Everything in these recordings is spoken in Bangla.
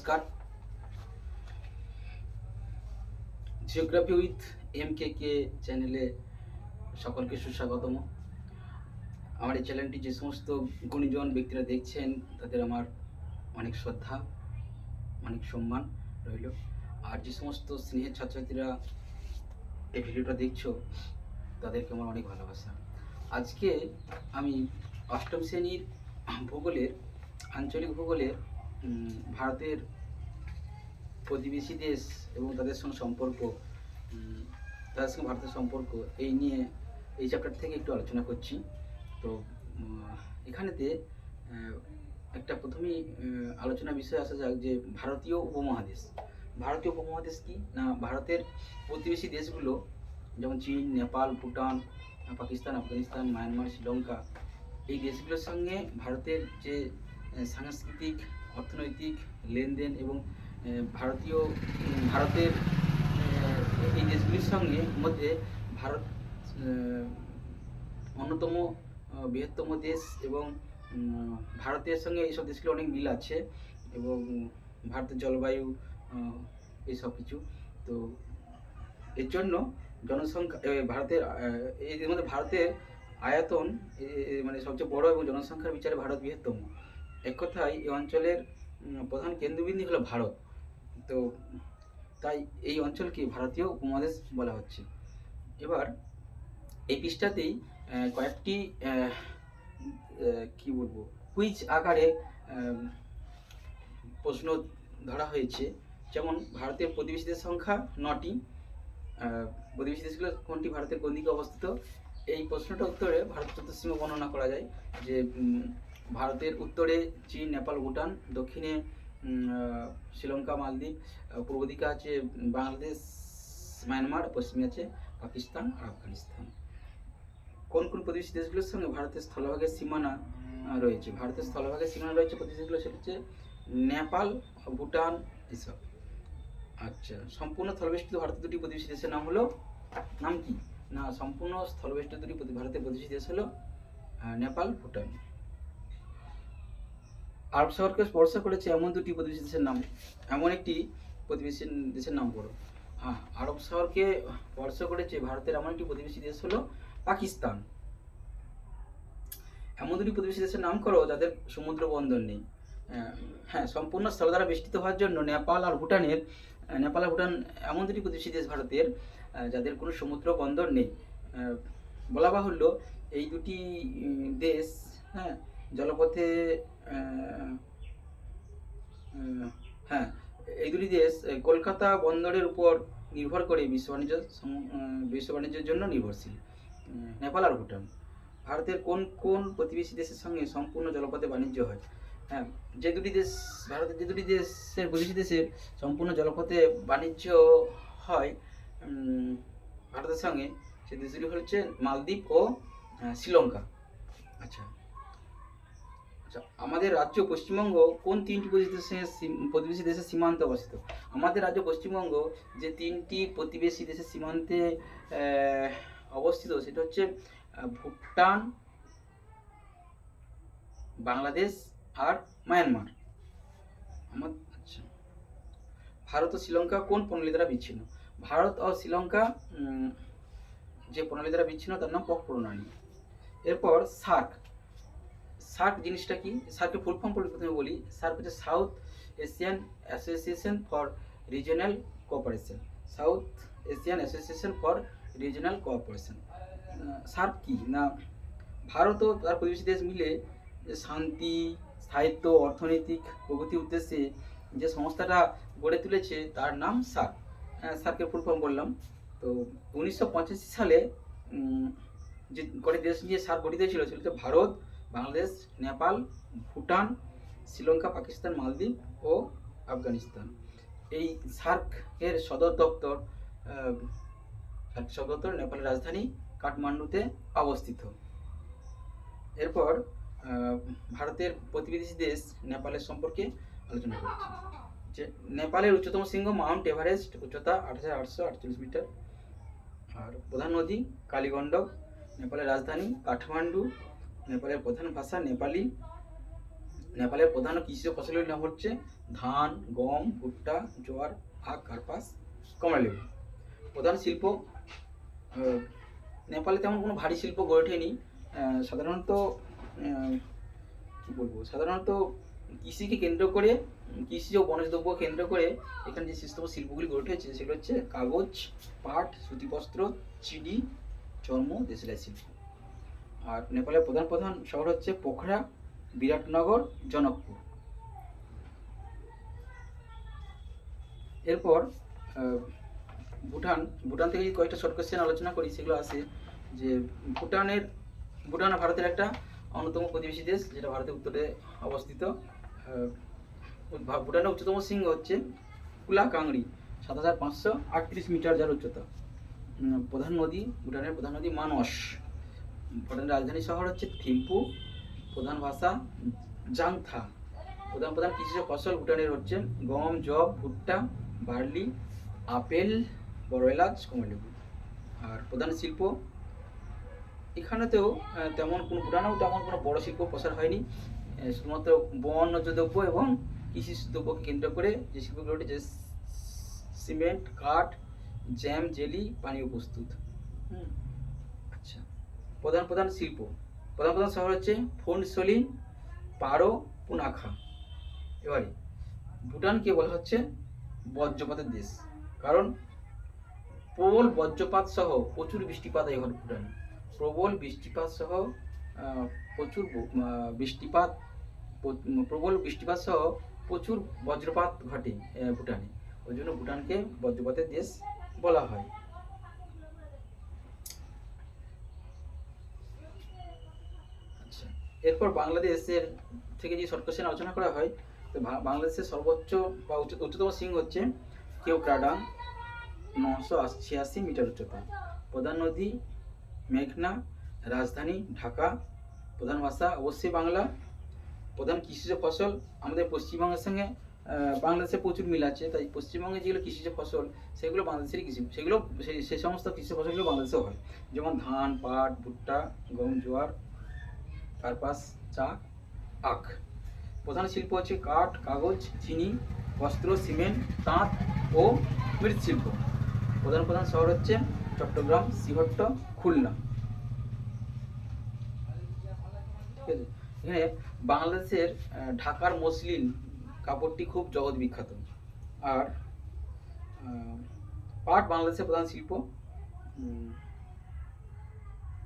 নমস্কার। Geography with M K K চ্যানেলে সকলকে সুস্বাগতম। আমার এই চ্যানেলটি যে সমস্ত গুণীজন ব্যক্তিরা দেখছেন, তাদের আমার অনেক শ্রদ্ধা, অনেক সম্মান রইল। আর যে সমস্ত স্নেহের ছাত্রছাত্রীরা এই ভিডিওটা দেখছ, তাদেরকে আমার অনেক ভালোবাসা। আজকে আমি অষ্টম শ্রেণির ভূগোলের, আঞ্চলিক ভূগোলের ভারতের প্রতিবেশী দেশ এবং তাদের সঙ্গে সম্পর্ক তাদের সঙ্গে ভারতের সম্পর্ক, এই নিয়ে এই চ্যাপ্টার থেকে একটু আলোচনা করছি। তো এখানেতে একটা প্রথমেই আলোচনা বিষয় আসা যাক যে ভারতীয় উপমহাদেশ। ভারতীয় উপমহাদেশ কি? না, ভারতের প্রতিবেশী দেশগুলো যেমন চীন, নেপাল, ভুটান, পাকিস্তান, আফগানিস্তান, মায়ানমার, শ্রীলঙ্কা, এই দেশগুলোর সঙ্গে ভারতের যে সাংস্কৃতিক, অর্থনৈতিক লেনদেন এবং ভারতীয় ভারতের এই দেশগুলির সঙ্গে মধ্যে ভারত অন্যতম বৃহত্তম দেশ এবং ভারতের সঙ্গে এইসব দেশগুলো অনেক মিল আছে এবং ভারতের জলবায়ু আহ, এই সব কিছু। তো এর জন্য জনসংখ্যা ভারতের এর মধ্যে ভারতের আয়তন মানে সবচেয়ে বড় এবং জনসংখ্যার বিচারে ভারত বৃহত্তম। এক কথায় এই অঞ্চলের প্রধান কেন্দ্রবিন্দু হলো ভারত। তো তাই এই অঞ্চলকে ভারতীয় উপমহাদেশ বলা হচ্ছে। এবার এই পৃষ্ঠাতেই কয়েকটি কি বলব কুইজ আকারে প্রশ্ন ধরা হয়েছে। যেমন, ভারতের প্রতিবেশীদের সংখ্যা নটি। প্রতিবেশী দেশগুলো কোনটি ভারতের কোন দিকে অবস্থিত? এই প্রশ্নটা উত্তরে ভারত চতুর্সীমা বর্ণনা করা যায় যে ভারতের উত্তরে চীন, নেপাল, ভুটান, দক্ষিণে শ্রীলঙ্কা, মালদ্বীপ পূর্ব দিকে আছে বাংলাদেশ, মায়ানমার, পশ্চিমে আছে পাকিস্তান আর আফগানিস্তান। কোন কোন প্রতিবেশী দেশগুলোর সঙ্গে ভারতের স্থলভাগের সীমানা রয়েছে? ভারতের স্থলভাগের সীমানা রয়েছে প্রতিবেশীগুলো সেটা হচ্ছে নেপাল, ভুটান, এসব। আচ্ছা সম্পূর্ণ স্থলবেষ্টিত ভারতের দুটি প্রতিবেশী দেশের নাম হলো, নাম কি? না, সম্পূর্ণ স্থলবেষ্টিত দুটি ভারতের প্রতিবেশী দেশ হলো নেপাল, ভুটান। আরব সাগরকে স্পর্শ করেছে এমন দুটি প্রতিবেশী দেশের নাম, এমন একটি প্রতিবেশী দেশের নাম পড়ো হ্যাঁ আরব সাগরকে স্পর্শ করেছে ভারতের এমন একটি প্রতিবেশী দেশ হলো পাকিস্তান। এমন দুটি প্রতিবেশী দেশের নাম করো যাদের সমুদ্র বন্দর নেই। হ্যাঁ সম্পূর্ণ স্থল দ্বারা বেষ্টিত হওয়ার জন্য নেপাল আর ভুটানের নেপাল আর ভুটান এমন দুটি প্রতিবেশী দেশ ভারতের যাদের কোনো সমুদ্র বন্দর নেই। বলা বাহুল্য এই দুটি দেশ হ্যাঁ জলপথে হ্যাঁ এই দুটি দেশ কলকাতা বন্দরের উপর নির্ভর করে বিশ্ব বাণিজ্য বিশ্ব বাণিজ্যের জন্য নির্ভরশীল। নেপাল আর ভুটান। ভারতের কোন কোন প্রতিবেশী দেশের সঙ্গে সম্পূর্ণ জলপথে বাণিজ্য হয়? হ্যাঁ যে দুটি দেশ, ভারতের যে দুটি দেশের প্রতিবেশী দেশের সম্পূর্ণ জলপথে বাণিজ্য হয় ভারতের সঙ্গে সেই দেশগুলি হচ্ছে মালদ্বীপ ও শ্রীলঙ্কা। আচ্ছা। আমাদের রাজ্য পশ্চিমবঙ্গ কোন তিনটি প্রতিবেশী দেশের সীমান্তে অবস্থিত? আমাদের রাজ্য পশ্চিমবঙ্গ যে তিনটি প্রতিবেশী দেশের সীমান্তে অবস্থিত সেটা হচ্ছে ভুটান, বাংলাদেশ আর মায়ানমার। আমার আচ্ছা। ভারত ও শ্রীলঙ্কা কোন প্রণালী দ্বারা বিচ্ছিন্ন? ভারত ও শ্রীলঙ্কা যে প্রণালী দ্বারা বিচ্ছিন্ন তার নাম পক প্রণালী। এরপর সার্ক। সার্ক জিনিসটা কি? সার্কের ফুল ফর্ম প্রথমে বলি সার্ক হচ্ছে South Asian Association for Regional Cooperation South Asian Association for Regional Cooperation SAARC কি? না ভারত ও তার প্রতিবেশী দেশ মিলে শান্তি স্থায়িত্ব অর্থনৈতিক প্রগতির উদ্দেশ্যে যে সংস্থাটা গড়ে তুলেছে তার নাম সার্ক। হ্যাঁ, সার্কের ফুল ফর্ম বললাম। তো উনিশশো পঁচাশি সালে যে কটি দেশ নিয়ে সার্ক গঠিত ছিল সেগুলো ভারত বাংলাদেশ, নেপাল, ভুটান, শ্রীলঙ্কা, পাকিস্তান, মালদ্বীপ ও আফগানিস্তান। এই সার্ক এর সদর দপ্তর সদর দপ্তর নেপালের রাজধানী কাঠমান্ডুতে অবস্থিত। এরপর ভারতের প্রতিবেশী দেশ নেপালের সম্পর্কে আলোচনা করছি। যে নেপালের উচ্চতম শৃঙ্গ মাউন্ট এভারেস্ট, উচ্চতা আট হাজার আটশো আটচল্লিশ মিটার। আর প্রধান নদী কালীগণ্ডক নেপালের রাজধানী কাঠমান্ডু নেপালের প্রধান ভাষা নেপালি। নেপালের প্রধান কৃষি ফসলের নাম হচ্ছে ধান, গম, ভুট্টা, জোয়ার আখ কার্পাস, কমলালেবু। প্রধান শিল্প নেপালে তেমন কোনো ভারী শিল্প গড়ে ওঠেনি। সাধারণত কি বলব? সাধারণত কৃষিকে কেন্দ্র করে, কৃষি ও বনজ দ্রব্য কেন্দ্র করে এখানে যে সমস্ত শিল্পগুলি গড়ে উঠেছে, সেগুলো হচ্ছে কাগজ, পাট, সুতিবস্ত্র, চিনি, চর্ম, দেশলাই শিল্প। আর নেপালের প্রধান প্রধান শহর হচ্ছে পোখরা, বিরাটনগর, জনকপুর। এরপর ভুটান ভুটান থেকে কয়েকটা শর্ট কোশ্চেন আলোচনা করি, সেগুলো আছে যে ভুটানের, ভুটান ভারতের একটা অন্যতম প্রতিবেশী দেশ, যেটা ভারতের উত্তরে অবস্থিত। ভুটানের উচ্চতম শৃঙ্গ হচ্ছে কুলা কাংড়ি সাত হাজার পাঁচশো আটত্রিশ মিটার যার উচ্চতা। প্রধান নদী, ভুটানের প্রধান নদী মানস। ভুটানের রাজধানী শহর হচ্ছে থিম্পু, প্রধান ভাষা জাংথা। প্রধান প্রধান কৃষিজ ফসল ভুটানের হচ্ছে গম জব ভুট্টা, বার্লি, আপেল, বড় এলাচ কমলেবু আর প্রধান শিল্প, এখানেতেও তেমন কোনো ভুটানেও তেমন কোনো বড় শিল্প প্রসার হয়নি। শুধুমাত্র বনজ দ্রব্য এবং কৃষি দ্রব্যকে কেন্দ্র করে যে শিল্পগুলো উঠেছে সিমেন্ট, কাঠ, জ্যাম, জেলি, পানীয় প্রস্তুত। হুম। প্রধান প্রধান শিল্প। প্রধান প্রধান শহর হচ্ছে ফোনসলি পারো, পুনাখা। এবারে ভুটানকে বলা হচ্ছে বজ্রপাতের দেশ। কারণ প্রবল বজ্রপাত সহ প্রচুর বৃষ্টিপাত এই ঘর ভুটানে। প্রবল বৃষ্টিপাত সহ প্রচুর বৃষ্টিপাত প্রবল বৃষ্টিপাত সহ প্রচুর বজ্রপাত ঘটে ভুটানে। ওই জন্য ভুটানকে বজ্রপাতের দেশ বলা হয় আচ্ছা এরপর বাংলাদেশের থেকে যে শর্ট কোশ্চেন আলোচনা করা হয়, তো বাংলাদেশের সর্বোচ্চ বা উচ্চ- উচ্চতম শৃঙ্গ হচ্ছে কেউ কেওক্রাডাং নশো ছিয়াশি মিটার উচ্চতা। প্রধান নদী মেঘনা, রাজধানী ঢাকা, প্রধান ভাষা অবশ্যই বাংলা, প্রধান কৃষিজ ফসল আমাদের পশ্চিমবঙ্গের সঙ্গে বাংলাদেশে প্রচুর মিল আছে, তাই পশ্চিমবঙ্গে যেগুলো কৃষিজ ফসল, সেগুলো বাংলাদেশেরই কৃষি, সেগুলো সেই সমস্ত কৃষি ফসলগুলো বাংলাদেশেও হয়। যেমন ধান, পাট, ভুট্টা, গম, জোয়ার কার্পাস চা, আখ। প্রধান শিল্প হচ্ছে কাঠ, কাগজ, চিনি, বস্ত্র, সিমেন্ট, তাঁত ও মৃৎশিল্প। প্রধান প্রধান শহর হচ্ছে চট্টগ্রাম শিহট্ট খুলনা। ঠিক আছে? এখানে বাংলাদেশের ঢাকার মসলিন কাপড়টি খুব জগৎ বিখ্যাত। আর পাট বাংলাদেশের প্রধান শিল্প।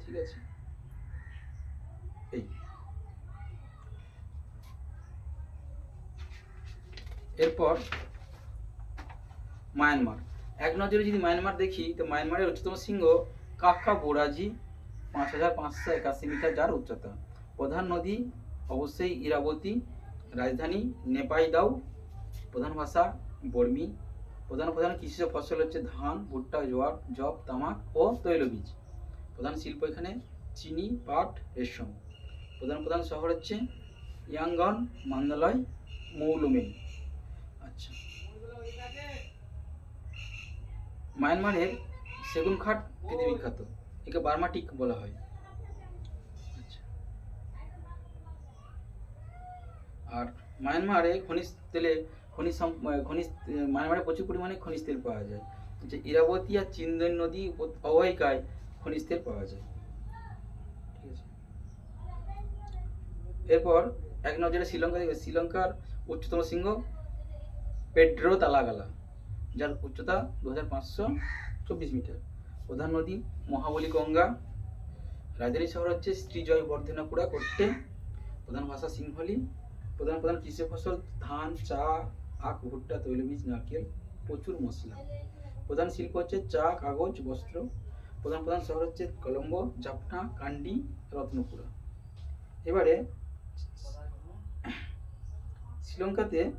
ঠিক আছে? এরপর মায়ানমার এক নজরে যদি মায়ানমার দেখি, তো মায়ানমারের উচ্চতম শৃঙ্গ কাক্কা বোরাজি পাঁচ হাজার পাঁচশো একাশি মিটার, যার উচ্চতা। প্রধান নদী অবশ্যই ইরাবতী, রাজধানী নেপাইদাও, প্রধান ভাষা বর্মি। প্রধান প্রধান কৃষিজ ফসল হচ্ছে ধান, ভুট্টা, জোয়ার জব তামাক ও তৈলবীজ প্রধান শিল্প এখানে চিনি, পাট, রেশম। প্রধান প্রধান শহর হচ্ছে ইয়াঙ্গন মান্দালয়, মৌলুমে আচ্ছা মায়ানমারের সেগুন খাট বিখ্যাত। একে বার্মাটিক বলা হয়। আর মায়ানমারে খনিজ তেলে, খনিজ খনিজ মায়ানমারে প্রচুর পরিমাণে খনিজ তেল পাওয়া যায়। যে ইরাবতী আর চিন্দন নদী অববাহিকায় খনিজ তেল পাওয়া যায়। ঠিক আছে? এরপর এক নজরে শ্রীলঙ্কা শ্রীলঙ্কার উচ্চতম শৃঙ্গ পেড্রো তালাগালা। যার উচ্চতা দু হাজার পাঁচশো চব্বিশ মিটার। প্রধান নদী মহাবলী গঙ্গা। রাজধানী শহর হচ্ছে শ্রীজয় বর্ধনাপুরা কোট্টে। প্রধান ভাষা সিংহলি। প্রধান প্রধান কৃষি ফসল ধান, চা, আখ, ভুট্টা তৈলবীজ নারকেল, প্রচুর মশলা। প্রধান শিল্প হচ্ছে চা, কাগজ, বস্ত্র। প্রধান প্রধান শহর হচ্ছে কলম্বো জাফনা কান্ডি, রত্নপুরা। এবারে শ্রীলঙ্কাতে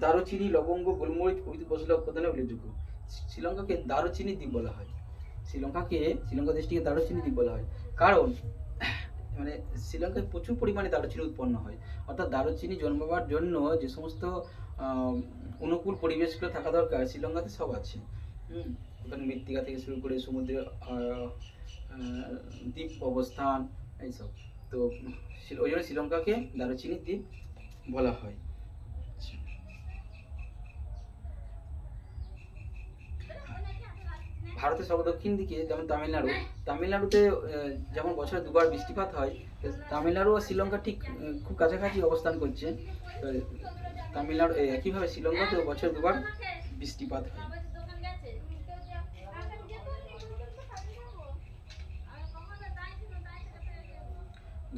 দারুচিনি লবঙ্গ গোলমরিচ প্রভৃতি মশলা উৎপাদনে উল্লেখযোগ্য। শ্রীলঙ্কাকে দারুচিনি দ্বীপ বলা হয়। শ্রীলঙ্কাকে শ্রীলঙ্কা দেশটিকে দারুচিনি দ্বীপ বলা হয়। কারণ মানে শ্রীলঙ্কায় প্রচুর পরিমাণে দারুচিনি উৎপন্ন হয়। অর্থাৎ দারুচিনি জন্মাবার জন্য যে সমস্ত অনুকূল পরিবেশগুলো থাকা দরকার শ্রীলঙ্কাতে সব আছে। হুম? ওখানে মৃত্তিকা থেকে শুরু করে সমুদ্রে আহ, আহ, দ্বীপ অবস্থান এইসব। তো ওই জন্য শ্রীলঙ্কাকে দারুচিনির দ্বীপ বলা হয়। ভারতের সর্বদক্ষিণ দিকে যেমন তামিলনাড়ু তামিলনাড়ুতে যেমন বছরে দুবার বৃষ্টিপাত হয় তামিলনাড়ু ও শ্রীলঙ্কা ঠিক খুব কাছাকাছি অবস্থান করছে। তামিলনাড়ু একইভাবে শ্রীলঙ্কাতেও বছরে দুবার বৃষ্টিপাত হয়।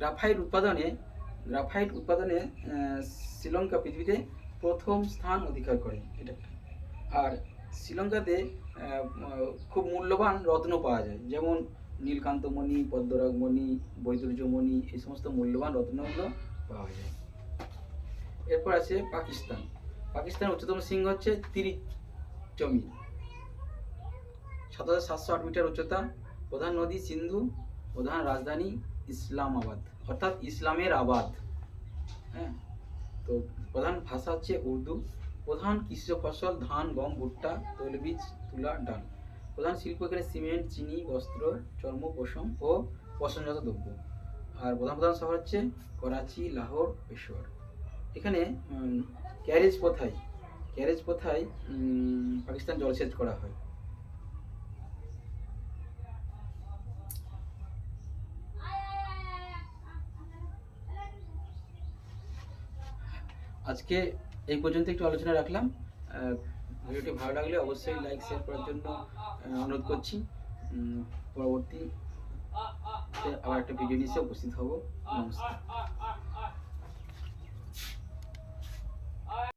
গ্রাফাইট উৎপাদনে গ্রাফাইট উৎপাদনে শ্রীলঙ্কা পৃথিবীতে প্রথম স্থান অধিকার করে এটা আর শ্রীলঙ্কাতে খুব মূল্যবান রত্ন পাওয়া যায়। যেমন নীলকান্তমণি, পদ্মরাগমণি, বৈদুর্যমণি, এই সমস্ত মূল্যবান রত্নগুলো পাওয়া যায়। এরপর আছে পাকিস্তান। পাকিস্তানের উচ্চতম শৃঙ্গ হচ্ছে তিরিচমি। সাত হাজার সাতশো আট মিটার উচ্চতা, প্রধান নদী সিন্ধু, প্রধান রাজধানী ইসলামাবাদ। অর্থাৎ ইসলামের আবাদ। হ্যাঁ তো প্রধান ভাষা হচ্ছে উর্দু। প্রধান কৃষি ফসল ধান, গম, ভুট্টা তৈলবীজ তুলা, ডাল। প্রধান শিল্প এখানে সিমেন্ট, চিনি, বস্ত্র, চর্ম, পশম ও পশমজাত দ্রব্য। আর প্রধান প্রধান শহর হচ্ছে করাচি, লাহোর, পেশোয়ার। এখানে ক্যারেজ প্রথায় ক্যারেজ প্রথায় পাকিস্তান জলসেচ করা হয়। আজকে এই পর্যন্ত একটু আলোচনা রাখলাম। ভিডিওটি ভালো লাগলে অবশ্যই লাইক শেয়ার করার জন্য অনুরোধ করছি। পরবর্তী আবার একটা ভিডিও নিয়ে উপস্থিত হব। নমস্কার।